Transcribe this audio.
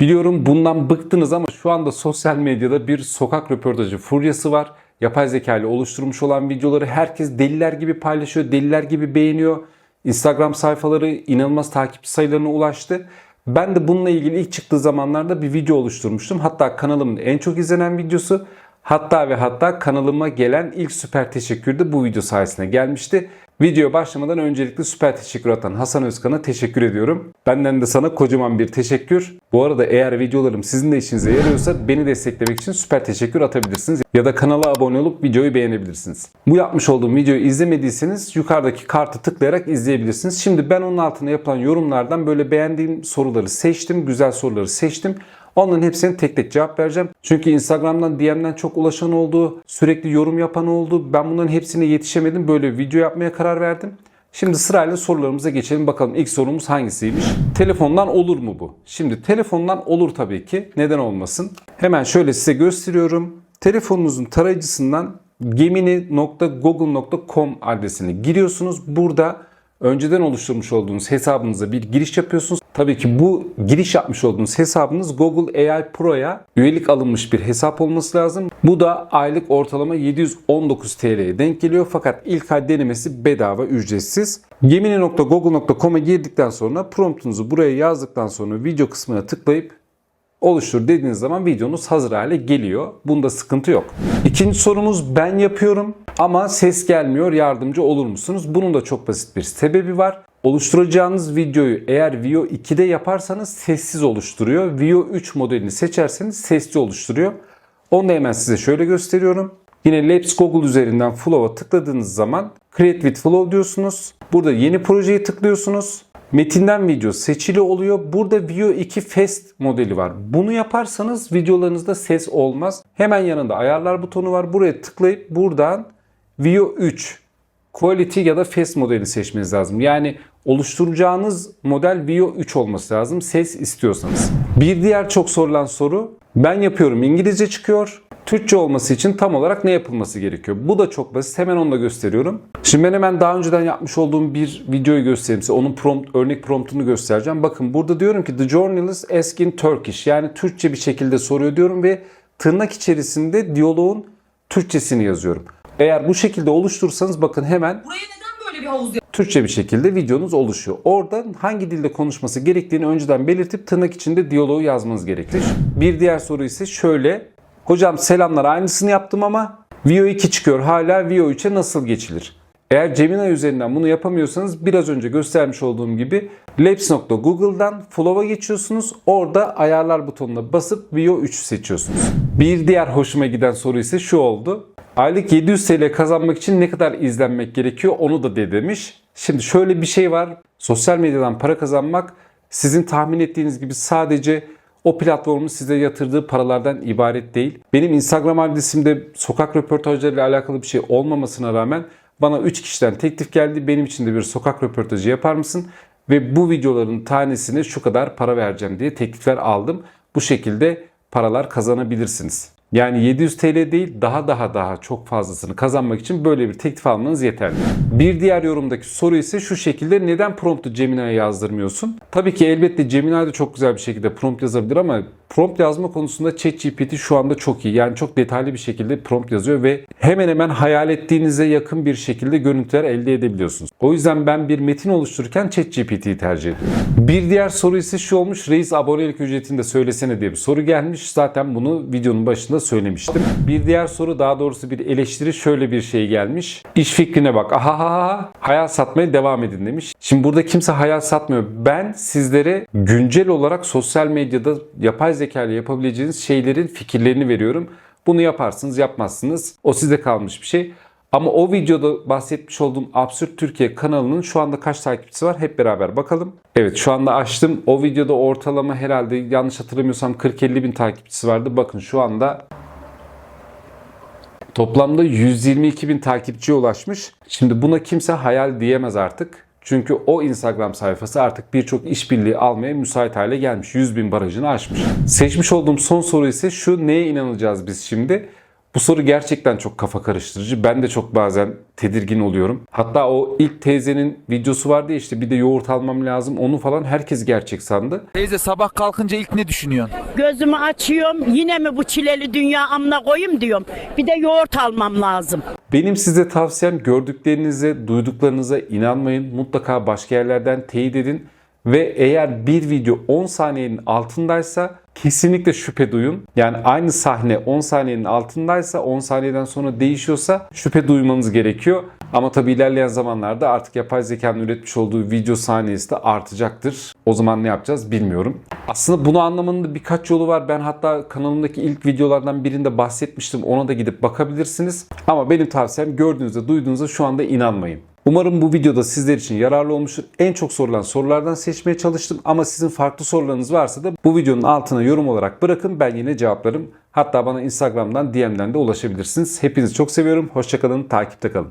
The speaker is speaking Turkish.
Biliyorum bundan bıktınız ama şu anda sosyal medyada bir sokak röportajı furyası var. Yapay zeka ile oluşturmuş olan videoları herkes deliler gibi paylaşıyor, deliler gibi beğeniyor. Instagram sayfaları inanılmaz takipçi sayılarına ulaştı. Ben de bununla ilgili ilk çıktığı zamanlarda bir video oluşturmuştum. Hatta kanalımın en çok izlenen videosu. Hatta ve hatta kanalıma gelen ilk süper teşekkür de bu video sayesinde gelmişti. Videoya başlamadan öncelikle süper teşekkür atan Hasan Özkan'a teşekkür ediyorum. Benden de sana kocaman bir teşekkür. Bu arada eğer videolarım sizin de işinize yarıyorsa beni desteklemek için süper teşekkür atabilirsiniz. Ya da kanala abone olup videoyu beğenebilirsiniz. Bu yapmış olduğum videoyu izlemediyseniz yukarıdaki kartı tıklayarak izleyebilirsiniz. Şimdi ben onun altına yapılan yorumlardan böyle beğendiğim soruları seçtim. Güzel soruları seçtim. Onların hepsine tek tek cevap vereceğim. Çünkü Instagram'dan DM'den çok ulaşan oldu. Sürekli yorum yapan oldu. Ben bunların hepsine yetişemedim. Böyle video yapmaya karar verdim. Şimdi sırayla sorularımıza geçelim. Bakalım ilk sorumuz hangisiymiş? Telefondan olur mu bu? Şimdi telefondan olur tabii ki. Neden olmasın? Hemen şöyle size gösteriyorum. Telefonunuzun tarayıcısından gemini.google.com adresine giriyorsunuz. Burada önceden oluşturmuş olduğunuz hesabınıza bir giriş yapıyorsunuz. Tabii ki bu giriş yapmış olduğunuz hesabınız Google AI Pro'ya üyelik alınmış bir hesap olması lazım. Bu da aylık ortalama 719 TL'ye denk geliyor fakat ilk ay denemesi bedava ücretsiz. Gemini.google.com'a girdikten sonra promptunuzu buraya yazdıktan sonra video kısmına tıklayıp oluştur dediğiniz zaman videonuz hazır hale geliyor. Bunda sıkıntı yok. İkinci sorumuz ben yapıyorum ama ses gelmiyor yardımcı olur musunuz? Bunun da çok basit bir sebebi var. Oluşturacağınız videoyu eğer Vio 2'de yaparsanız sessiz oluşturuyor. Vio 3 modelini seçerseniz sesli oluşturuyor. Onu da hemen size şöyle gösteriyorum. Yine Labs Google üzerinden Flow'a tıkladığınız zaman Create with Flow diyorsunuz. Burada yeni projeye tıklıyorsunuz. Metinden video seçili oluyor. Burada Vio 2 Fast modeli var. Bunu yaparsanız videolarınızda ses olmaz. Hemen yanında ayarlar butonu var. Buraya tıklayıp buradan Vio 3 Quality ya da Fast modelini seçmeniz lazım. Yani oluşturacağınız model Vio 3 olması lazım ses istiyorsanız. Bir diğer çok sorulan soru ben yapıyorum İngilizce çıkıyor. Türkçe olması için tam olarak ne yapılması gerekiyor? Bu da çok basit. Hemen onu da gösteriyorum. Şimdi ben hemen daha önceden yapmış olduğum bir videoyu göstereyim size. Onun prompt, örnek promptunu göstereceğim. Bakın burada diyorum ki The journalist asking Turkish. Yani Türkçe bir şekilde soruyor diyorum ve tırnak içerisinde diyaloğun Türkçesini yazıyorum. Eğer bu şekilde oluşturursanız bakın hemen Buraya neden böyle bir havuz Türkçe bir şekilde videonuz oluşuyor. Oradan hangi dilde konuşması gerektiğini önceden belirtip tırnak içinde diyaloğu yazmanız gerekli. Bir diğer soru ise şöyle. Hocam selamlar aynısını yaptım ama Vio 2 çıkıyor. Hala Vio 3'e nasıl geçilir? Eğer Gemini üzerinden bunu yapamıyorsanız biraz önce göstermiş olduğum gibi labs.google'dan Flow'a geçiyorsunuz. Orada ayarlar butonuna basıp Vio 3 seçiyorsunuz. Bir diğer hoşuma giden soru ise şu oldu. Aylık 700 TL kazanmak için ne kadar izlenmek gerekiyor onu da de demiş. Şimdi şöyle bir şey var. Sosyal medyadan para kazanmak sizin tahmin ettiğiniz gibi sadece o platformun size yatırdığı paralardan ibaret değil. Benim Instagram adresimde sokak röportajlarıyla alakalı bir şey olmamasına rağmen bana 3 kişiden teklif geldi. Benim için de bir sokak röportajı yapar mısın? Ve bu videoların tanesine şu kadar para vereceğim diye teklifler aldım. Bu şekilde paralar kazanabilirsiniz. Yani 700 TL değil daha daha daha çok fazlasını kazanmak için böyle bir teklif almanız yeterli. Bir diğer yorumdaki soru ise şu şekilde neden promptu Gemini'ye yazdırmıyorsun? Tabii ki elbette Gemini de çok güzel bir şekilde prompt yazabilir ama prompt yazma konusunda ChatGPT şu anda çok iyi. Yani çok detaylı bir şekilde prompt yazıyor ve hemen hemen hayal ettiğinize yakın bir şekilde görüntüler elde edebiliyorsunuz. O yüzden ben bir metin oluştururken ChatGPT'yi tercih ediyorum. Bir diğer soru ise şu olmuş. Reis abonelik ücretini de söylesene diye bir soru gelmiş. Zaten bunu videonun başında söylemiştim. Bir diğer soru daha doğrusu bir eleştiri şöyle bir şey gelmiş. İş fikrine bak. Aha ha ha. Hayal satmaya devam edin demiş. Şimdi burada kimse hayal satmıyor. Ben sizlere güncel olarak sosyal medyada yapay zeka ile yapabileceğiniz şeylerin fikirlerini veriyorum. Bunu yaparsınız yapmazsınız. O size kalmış bir şey. Ama o videoda bahsetmiş olduğum Absürt Türkiye kanalının şu anda kaç takipçisi var hep beraber bakalım. Evet şu anda açtım. O videoda ortalama herhalde yanlış hatırlamıyorsam 40-50 bin takipçisi vardı. Bakın şu anda Toplamda 122 bin takipçiye ulaşmış. Şimdi buna kimse hayal diyemez artık. Çünkü o Instagram sayfası artık birçok işbirliği almaya müsait hale gelmiş. 100 bin barajını aşmış. Seçmiş olduğum son soru ise şu neye inanacağız biz şimdi? Bu soru gerçekten çok kafa karıştırıcı. Ben de çok bazen tedirgin oluyorum. Hatta o ilk teyzenin videosu vardı ya işte bir de yoğurt almam lazım. Onu falan herkes gerçek sandı. Teyze sabah kalkınca ilk ne düşünüyorsun? Gözümü açıyorum yine mi bu çileli dünya amına koyayım diyorum. Bir de yoğurt almam lazım. Benim size tavsiyem gördüklerinize, duyduklarınıza inanmayın. Mutlaka başka yerlerden teyit edin. Ve eğer bir video 10 saniyenin altındaysa kesinlikle şüphe duyun. Yani aynı sahne 10 saniyenin altındaysa 10 saniyeden sonra değişiyorsa şüphe duymanız gerekiyor. Ama tabii ilerleyen zamanlarda artık yapay zekanın üretmiş olduğu video saniyesi de artacaktır. O zaman ne yapacağız bilmiyorum. Aslında bunu anlamanın da birkaç yolu var. Ben hatta kanalımdaki ilk videolardan birinde bahsetmiştim. Ona da gidip bakabilirsiniz. Ama benim tavsiyem gördüğünüzde duyduğunuzda şu anda inanmayın. Umarım bu videoda sizler için yararlı olmuştur. En çok sorulan sorulardan seçmeye çalıştım ama sizin farklı sorularınız varsa da bu videonun altına yorum olarak bırakın ben yine cevaplarım. Hatta bana Instagram'dan DM'den de ulaşabilirsiniz. Hepinizi çok seviyorum. Hoşçakalın, takipte kalın.